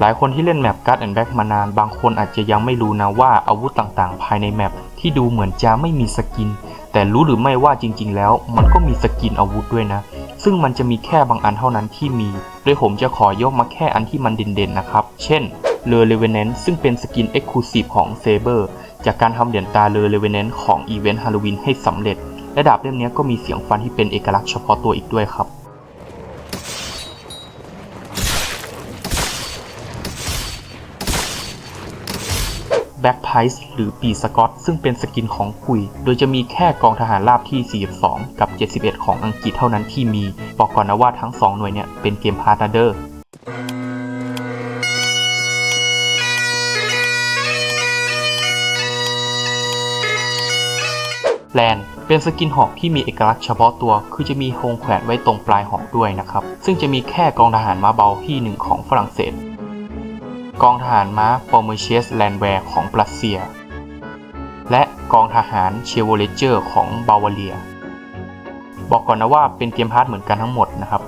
หลายคนที่เล่นแมป Guard and Back มานาน บางคนอาจจะยังไม่รู้นะว่าอาวุธต่างๆ ภายในแมปที่ดูเหมือนจะไม่มีสกิน แต่รู้หรือไม่ว่าจริง ๆ แล้ว มันก็มีสกินอาวุธด้วยนะ ซึ่งมันจะมีแค่บางอันเท่านั้นที่มี โดยผมจะขอยกมาแค่อันที่มันเด่นๆนะครับ เช่นเลอ Revenant ซึ่งเป็นสกิน Exclusive ของ Saber จากการทำเหรียญตาเลอ Revenant ของอีเวนต์ฮาโลวีนให้สำเร็จ และดาบเล่มนี้ก็มีเสียงฟันที่เป็นเอกลักษณ์เฉพาะตัวอีกด้วยครับ แบ็กไพส์หรือปีสกอตซึ่งเป็นสกินของคุย โดยจะมีแค่กองทหารราบที่ 42 กับ 71 ของอังกฤษเท่านั้นที่มี บอกก่อนนะว่าทั้ง 2 หน่วยเนี่ยเป็นเกมพาร์ทเดอร์แลนเป็นสกินหอกที่มีเอกลักษณ์เฉพาะตัว คือจะมีโฮงแขวนไว้ตรงปลายหอกด้วยนะครับ ซึ่งจะมีแค่กองทหารมาเบาที่หนึ่งของฝรั่งเศส กองทหารม้าปอร์เมเชียสแลนแวร์ของปรัสเซีย และกองทหารเชโวเลเจอร์ของบาวาเรีย บอกก่อนนะว่าเป็นเกมพาร์ทเหมือนกันทั้งหมดนะครับ